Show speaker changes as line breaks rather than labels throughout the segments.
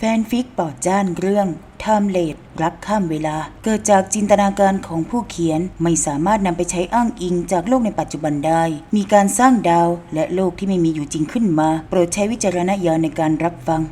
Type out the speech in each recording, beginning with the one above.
แฟนฟิกปอดจ้านเรื่องไทม์เลดรักข้ามเวลา เกิดจากจินตนาการของผู้เขียนไม่สามารถนำไปใช้อ้างอิงจากโลกในปัจจุบันได้ มีการสร้างดาวและโลกที่ไม่มีอยู่จริงขึ้นมา โปรดใช้วิจารณญาณในการรับฟัง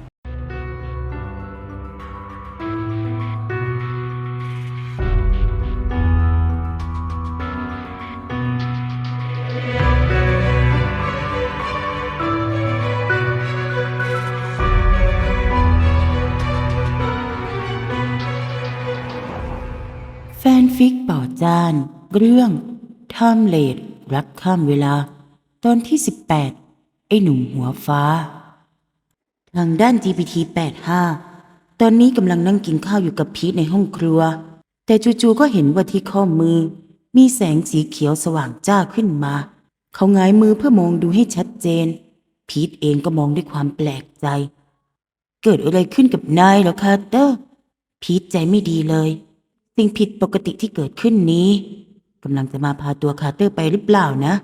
ฟิกป่าจาน เรื่องไทม์เลดรักข้ามเวลา ตอนที่ 18 ไอ้หนุ่มหัวฟ้า ทางด้าน GPT 85 ตอนนี้กำลังนั่งกินข้าวอยู่กับพีทในห้องครัว แต่จู่ๆก็เห็นว่าที่ข้อมือ มีแสงสีเขียวสว่างจ้าขึ้นมา เขางายมือเพื่อมองดูให้ชัดเจน พีทเองก็มองด้วยความแปลกใจ เกิดอะไรขึ้นกับนายหรอคาร์เตอร์ พีทใจไม่ดีเลย สิ่งผิดปกติที่เกิดขึ้นนี้กำลังจะมาพาตัวคาร์เตอร์ไปหรือเปล่านะ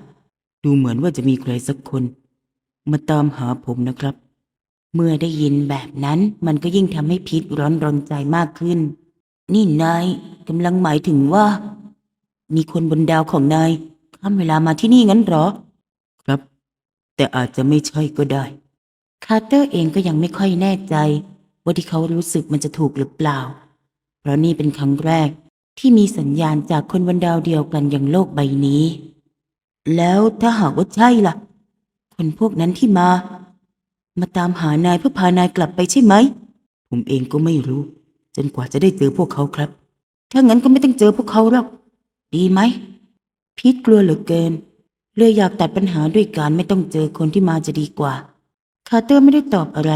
ดูเหมือนว่าจะมีใครสักคน มาตามหาผมนะครับ เมื่อได้ยินแบบนั้นมันก็ยิ่งทำให้พีทร้อนรนใจมากขึ้น นี่นายกำลังหมายถึงว่า มีคนบนดาวของนายข้ามเวลามาที่นี่งั้นหรอ ครับ แต่อาจจะไม่ใช่ก็ได้ คาร์เตอร์เองก็ยังไม่ค่อยแน่ใจ ว่าที่เขารู้สึกมันจะถูกหรือเปล่า เพราะนี่เป็นครั้งแรกที่มีสัญญาณจากคนบนดาวเดียวกันอย่างโลกใบนี้ แล้วถ้าหากว่าใช่ล่ะ คนพวกนั้นที่มา มาตามหานายเพื่อพานายกลับไปใช่ไหม ผมเองก็ไม่รู้ จนกว่าจะได้เจอพวกเขาครับ ถ้างั้นก็ไม่ต้องเจอพวกเขาหรอก ดีไหม พีทกลัวเหลือเกิน เลยอยากตัดปัญหาด้วยการไม่ต้องเจอคนที่มาจะดีกว่า คาเตอร์ไม่ได้ตอบอะไร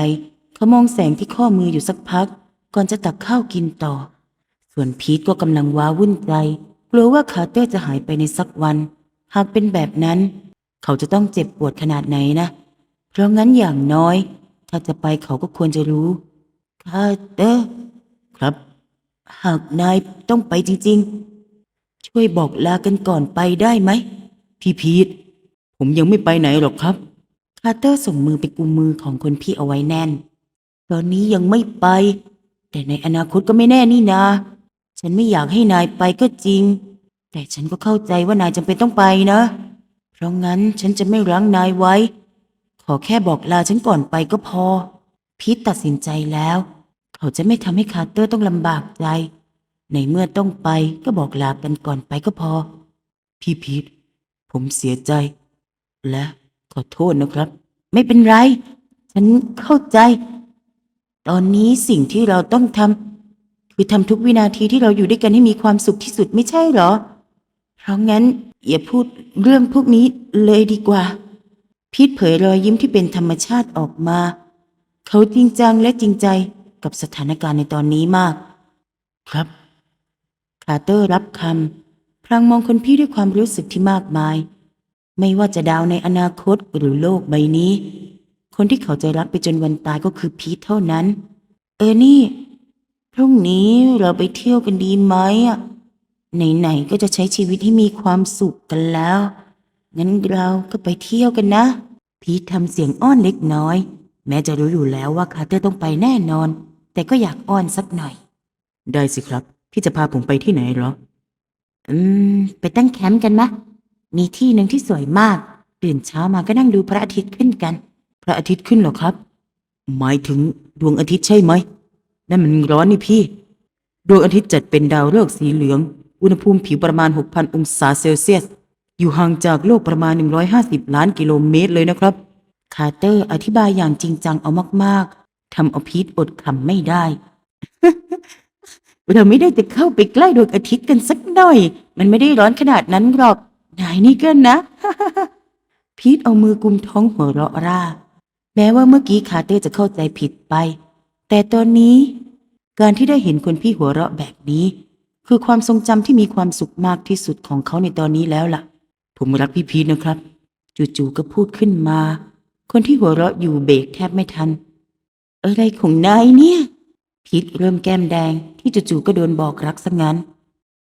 เขามองแสงที่ข้อมืออยู่สักพัก ก่อนจะตักข้าวกินต่อ ส่วนพีทก็กำลังว้าวุ่นใจ กลัวว่าคาร์เตอร์จะหายไปในสักวัน หากเป็นแบบนั้น เขาจะต้องเจ็บปวดขนาดไหนนะ เพราะงั้นอย่างน้อย ถ้าจะไปเขาก็ควรจะรู้คาร์เตอร์ครับ หากนายต้องไปจริง ๆ ช่วยบอกลากันก่อนไปได้ไหม พี่พีทผมยังไม่ไปไหนหรอกครับคาร์เตอร์ส่งมือไปกุมมือของคนพี่เอาไว้แน่น ตอนนี้ยังไม่ไป แต่ในอนาคตก็ไม่แน่นี่นา ฉันไม่อยากให้นายไปก็จริง แต่ฉันก็เข้าใจว่านายจำเป็นต้องไปนะ เพราะงั้นฉันจะไม่รั้งนายไว้ ขอแค่บอกลาฉันก่อนไปก็พอ พีทตัดสินใจแล้ว เขาจะไม่ทำให้คาร์เตอร์ต้องลำบากใจ ในเมื่อต้องไปก็บอกลากันก่อนไปก็พอ พี่พีทผมเสียใจ และขอโทษนะครับ ไม่เป็นไร ฉันเข้าใจ ตอนนี้สิ่งที่เราต้องทำ คือทำทุกวินาทีที่เราอยู่ด้วยกันให้มีความสุขที่สุดไม่ใช่เหรอ เพราะงั้นอย่าพูดเรื่องพวกนี้เลยดีกว่า พีทเผยรอยยิ้มที่เป็นธรรมชาติออกมา เขาจริงจังและจริงใจกับสถานการณ์ในตอนนี้มาก ครับคาร์เตอร์รับคำพลางมองคนพี่ด้วยความรู้สึกที่มากมาย ไม่ว่าจะดาวในอนาคตหรือโลกใบนี้ คนที่เขาจะรักไปจนวันตายก็คือพีทเท่านั้น เออนี่ พรุ่งนี้เราไปเที่ยวกันดีไหมอะ ไหนๆก็จะใช้ชีวิตให้มีความสุขกันแล้ว งั้นเราก็ไปเที่ยวกันนะ พีททำเสียงอ้อนเล็กน้อย แม้จะรู้อยู่แล้วว่าคาร์เตอร์ต้องไปแน่นอน แต่ก็อยากอ้อนสักหน่อย ได้สิครับ พี่จะพาผมไปที่ไหนเหรอ อืม ไปตั้งแคมป์กันมะ มีที่หนึ่งที่สวยมาก ตื่นเช้ามาก็นั่งดูพระอาทิตย์ขึ้นกัน พระอาทิตย์ขึ้นเหรอครับ หมายถึงดวงอาทิตย์ใช่ไหม นั่นมันร้อนนี่พี่ ดวงอาทิตย์จัดเป็นดาวฤกษ์สีเหลือง อุณหภูมิผิวประมาณ 6,000 องศาเซลเซียส อยู่ห่างจากโลกประมาณ 150 ล้านกิโลเมตรเลยนะครับ คาร์เตอร์อธิบายอย่างจริงจังเอามากๆ ทำเอาพีทอดคำไม่ได้ เราไม่ได้จะเข้าไปใกล้ดวงอาทิตย์กันสักหน่อย มันไม่ได้ร้อนขนาดนั้นหรอก นายนี่ก็นะ พีทเอามือกุมท้องหัวเราะร่า แม้ว่าเมื่อกี้คาร์เตอร์จะเข้าใจผิดไป แต่ตอนนี้การที่ได้เห็นคนพี่หัวเราะแบบนี้ คือความทรงจำที่มีความสุขมากที่สุดของเขาในตอนนี้แล้วล่ะ ผมรักพี่พีทนะครับ จู่ๆก็พูดขึ้นมา คนที่หัวเราะอยู่เบรกแทบไม่ทัน อะไรของนายเนี่ย พีทเริ่มแก้มแดงที่จู่ๆก็โดนบอกรักซะงั้น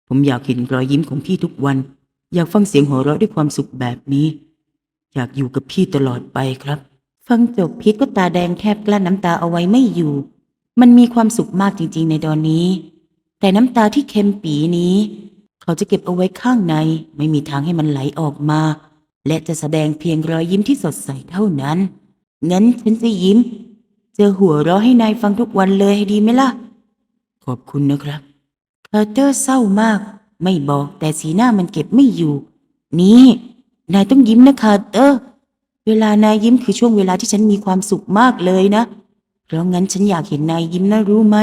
ผมอยากเห็นรอยยิ้มของพี่ทุกวัน อยากฟังเสียงหัวเราะด้วยความสุขแบบนี้ อยากอยู่กับพี่ตลอดไปครับ ฟังจบพีทก็ตาแดงแทบกลั้นน้ำตาเอาไว้ไม่อยู่ มันมีความสุขมากจริง ๆ ในตอนนี้ แต่น้ำตาที่เค็มปีนี้ เขาจะเก็บเอาไว้ข้างใน ไม่มีทางให้มันไหลออกมา และจะแสดงเพียงรอยยิ้มที่สดใสเท่านั้น งั้นฉันจะยิ้มเจอหัวเราะให้นายฟังทุกวันเลยดีไหมล่ะ ขอบคุณนะครับคาร์เตอร์เศร้ามาก ไม่บอกแต่สีหน้ามันเก็บไม่อยู่ นี่ นายต้องยิ้มนะคาร์เตอร์ เวลานายยิ้มคือช่วงเวลาที่ฉันมีความสุขมากเลยนะ เพราะงั้นฉันอยากเห็นนายยิ้มนะรู้ไหม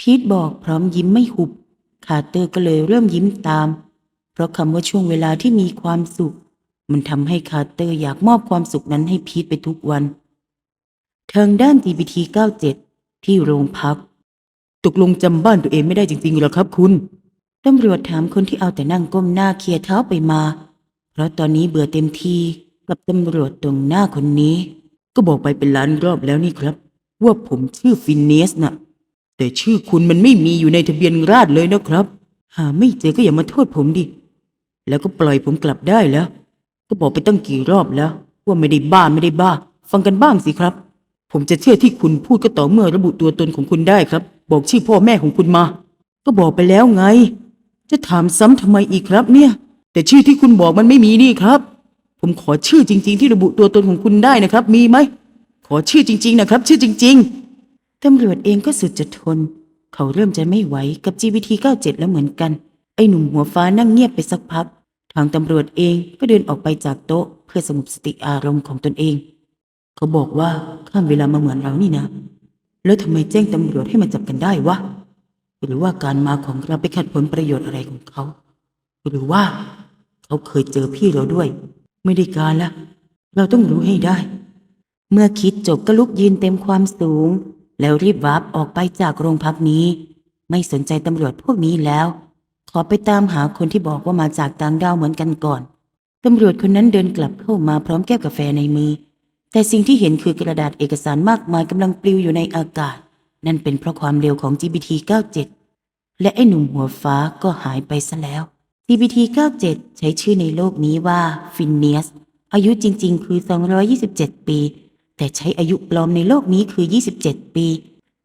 พีทบอกพร้อมยิ้มไม่หุบ คาร์เตอร์ก็เลยเริ่มยิ้มตาม เพราะคำว่าช่วงเวลาที่มีความสุข มันทำให้คาร์เตอร์อยากมอบความสุขนั้นให้พีทไปทุกวัน ทางด้าน GPT 97 ที่โรงพัก ตกลงจำบ้านตัวเองไม่ได้จริงๆหรอครับคุณตำรวจถามคนที่เอาแต่นั่งก้มหน้าเคลียร์เท้าไปมา เพราะตอนนี้เบื่อเต็มที กับตำรวจตรงหน้าคนนี้ ก็บอกไปเป็นล้านรอบแล้วนี่ครับ ว่าผมชื่อฟินเนสน่ะ แต่ชื่อคุณมันไม่มีอยู่ในทะเบียนราษฎรเลยนะครับ หาไม่เจอก็อย่ามาโทษผมดิ แล้วก็ปล่อยผมกลับได้แล้ว ก็บอกไปตั้งกี่รอบแล้ว ว่าไม่ได้บ้าไม่ได้บ้า ฟังกันบ้างสิครับ ผมจะเชื่อที่คุณพูดก็ต่อเมื่อระบุตัวตนของคุณได้ครับ บอกชื่อพ่อแม่ของคุณมา ก็บอกไปแล้วไง จะถามซ้ำทำไมอีกครับเนี่ย แต่ชื่อที่คุณบอกมันไม่มีนี่ครับ ผมขอชื่อจริง ๆ ที่ระบุตัวตนของคุณได้นะครับ มีไหม ขอชื่อจริง ๆ นะครับ ชื่อจริง ๆ ตำรวจเองก็สุดจะทน เขาเริ่มจะไม่ไหวกับ GPT 97 แล้วเหมือนกัน ไอ้หนุ่มหัวฟ้านั่งเงียบไปสักพัก ทางตำรวจเองก็เดินออกไปจากโต๊ะ เพื่อสงบสติอารมณ์ของตนเอง เขาบอกว่าข้ามเวลามาเหมือนเรานี่นะ แล้วทำไมแจ้งตำรวจให้มาจับกันได้วะหรือว่าการมาของเราไปขัดผลประโยชน์อะไรของเขา หรือว่าเขาเคยเจอพี่เราด้วย ไม่ได้การละ เราต้องรู้ให้ได้ เมื่อคิดจบก็ลุกยืนเต็มความสูง แล้วรีบวาร์ปออกไปจากโรงพักนี้ ไม่สนใจตำรวจพวกนี้แล้ว ขอไปตามหาคนที่บอกว่ามาจากต่างดาวเหมือนกันก่อน ตำรวจคนนั้นเดินกลับเข้ามาพร้อมแก้วกาแฟในมือ แต่สิ่งที่เห็นคือกระดาษเอกสารมากมายกำลังปลิวอยู่ในอากาศ นั่นเป็นเพราะความเร็วของ GPT 97และไอ้หนุ่มหัวฟ้าก็หายไปซะแล้ว GPT 97 ใช้ชื่อในโลกนี้ว่าฟินเนียสอายุจริง ๆ คือ 227 ปี แต่ใช้อายุปลอมในโลกนี้คือ 27 ปี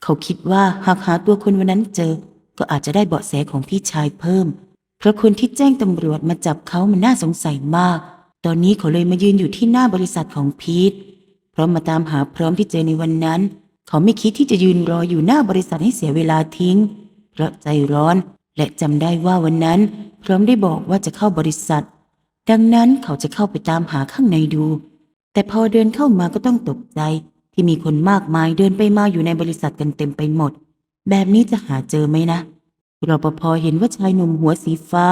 เขาคิดว่าหากหาตัวคนวันนั้นเจอ ก็อาจจะได้เบาะแสของพี่ชายเพิ่ม เพราะคนที่แจ้งตำรวจมาจับเขามันน่าสงสัยมาก ตอนนี้เขาเลยมายืนอยู่ที่หน้าบริษัทของพีทเพราะมาตามหาพร้อมที่เจอในวันนั้น เขาไม่คิดที่จะยืนรออยู่หน้าบริษัทให้เสียเวลาทิ้ง เพราะใจร้อน และจำได้ว่าวันนั้นพร้อมได้บอกว่าจะเข้าบริษัท ดังนั้นเขาจะเข้าไปตามหาข้างในดู แต่พอเดินเข้ามาก็ต้องตกใจ ที่มีคนมากมายเดินไปมาอยู่ในบริษัทกันเต็มไปหมด แบบนี้จะหาเจอไหมนะรปภเห็นว่าชายหนุ่มหัวสีฟ้า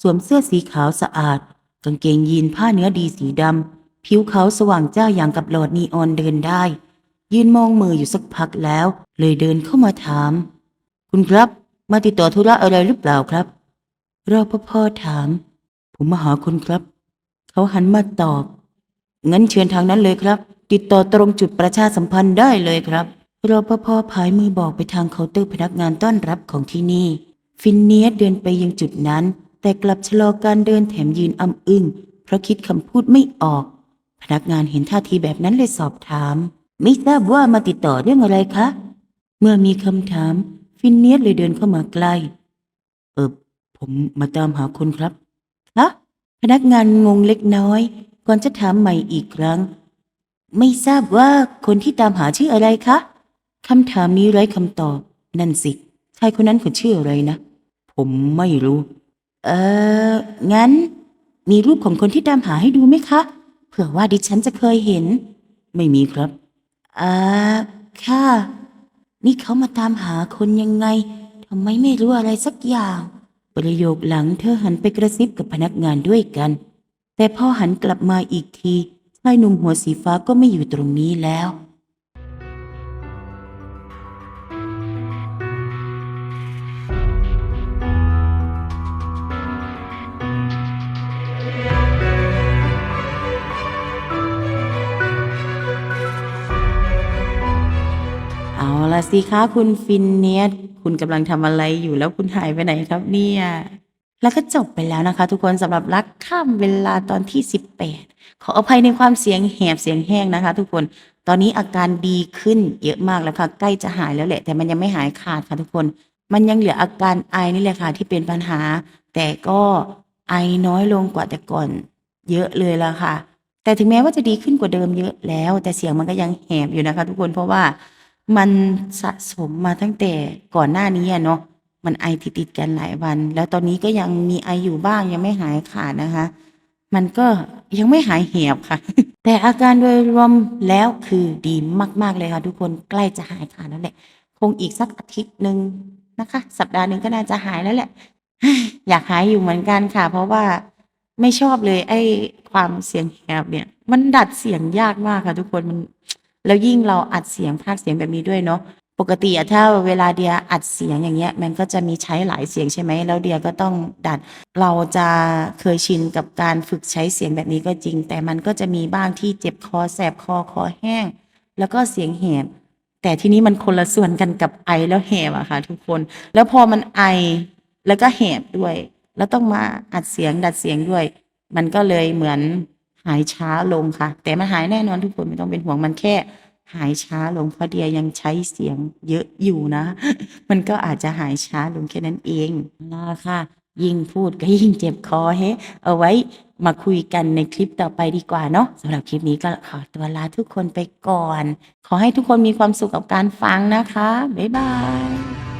สวมเสื้อสีขาวสะอาด กางเกงยีนผ้าเนื้อดีสีดำผิวเขาสว่างจ้าอย่างกับหลอดนีออนเดินได้ ยืนมองมืออยู่สักพักแล้ว เลยเดินเข้ามาถาม คุณครับ มาติดต่อธุระอะไรหรือเปล่าครับรปภถาม ผมมาหาคุณครับ เขาหันมาตอบ งั้นเชิญทางนั้นเลยครับ ติดต่อตรงจุดประชาสัมพันธ์ได้เลยครับรปภผายมือบอกไปทางเคาน์เตอร์พนักงานต้อนรับของที่นี่ ฟินเนียสเดินไปยังจุดนั้น แต่กลับชะลอการเดินแถมยืนอ้ำอึ้งเพราะคิดคำพูดไม่ออก พนักงานเห็นท่าทีแบบนั้นเลยสอบถาม ไม่ทราบว่ามาติดต่อเรื่องอะไรคะ เมื่อมีคำถาม ฟินเนียสเลยเดินเข้ามาใกล้ เออ ผมมาตามหาคุณครับฮะพนักงานงงเล็กน้อย ก่อนจะถามใหม่อีกครั้ง ไม่ทราบว่าคนที่ตามหาชื่ออะไรคะคำถามนี้ไร้คำตอบ นั่นสิชายคนนั้นเขาชื่ออะไรนะ ผมไม่รู้ เออ งั้น มีรูปของคนที่ตามหาให้ดูไหมคะ เผื่อว่าดิฉันจะเคยเห็น ไม่มีครับ อ่า ค่ะ นี่เขามาตามหาคนยังไงทำไมไม่รู้อะไรสักอย่าง ประโยคหลังเธอหันไปกระซิบกับพนักงานด้วยกัน แต่พอหันกลับมาอีกทีชายหนุ่มหัวสีฟ้าก็ไม่อยู่ตรงนี้แล้ว ละสิคะคุณฟินเนียสคุณกำลังทำอะไรอยู่แล้วคุณหายไปไหนครับเนี่ยแล้วก็จบไปแล้วนะคะ ทุกคนสำหรับรักข้ามเวลาตอนที่ 18 ขออภัยในความเสียงแหบเสียงแห้งนะคะ ทุกคนตอนนี้อาการดีขึ้นเยอะมากแล้วค่ะ ใกล้จะหายแล้วแหละ แต่มันยังไม่หายขาดค่ะทุกคน มันยังเหลืออาการไอนี่แหละค่ะ ที่เป็นปัญหา แต่ก็ไอน้อยลงกว่าแต่ก่อน เยอะเลยละค่ะ แต่ถึงแม้ว่าจะดีขึ้นกว่าเดิมเยอะแล้ว แต่เสียงมันก็ยังแหบอยู่นะคะ ทุกคนเพราะว่า มันสะสมมาตั้งแต่ก่อนหน้านี้อะเนาะมันไอติดๆกันหลายวัน แล้วตอนนี้ก็ยังมีไออยู่บ้างยังไม่หายขาดนะคะ มันก็ยังไม่หายแหบค่ะ แต่อาการโดยรวมแล้วคือดีมาก ๆ เลยค่ะ ทุกคนใกล้จะหายขาดแล้วแหละ คงอีกสักอาทิตย์หนึ่งนะคะ สัปดาห์หนึ่งก็น่าจะหายแล้วแหละ อยากหายอยู่เหมือนกันค่ะ เพราะว่าไม่ชอบเลยไอ้ความเสียงแหบเนี่ย มันดัดเสียงยากมากค่ะ ทุกคนมัน แล้วยิ่งเราอัดเสียงพากเสียงแบบนี้ด้วยเนาะปกติถ้าเวลาเดียอัดเสียงอย่างเงี้ย มันก็จะมีใช้หลายเสียงใช่ไหมแล้วเดียก็ต้องดัด เราจะเคยชินกับการฝึกใช้เสียงแบบนี้ก็จริง แต่มันก็จะมีบ้างที่เจ็บคอแสบคอคอแห้ง แล้วก็เสียงแหบแต่ที่นี้มันคนละส่วนกันกับไอแล้วแหบอะค่ะ ทุกคน แล้วพอมันไอแล้วก็แหบด้วย แล้วต้องมาอัดเสียงดัดเสียงด้วย มันก็เลยเหมือน หายช้าลงค่ะ แต่มันหายแน่นอนทุกคนไม่ต้องเป็นห่วงมันแค่ หายช้าลงเพราะเดียยังใช้เสียงเยอะอยู่นะ มันก็อาจจะหายช้าลงแค่นั้นเองนะค่ะ ยิ่งพูดก็ยิ่งเจ็บคอเฮ้เอาไว้มาคุยกันในคลิปต่อไปดีกว่าเนาะสำหรับคลิปนี้ก็ขอตัวลาทุกคนไปก่อน ขอให้ทุกคนมีความสุขกับการฟังนะคะ บ๊ายบาย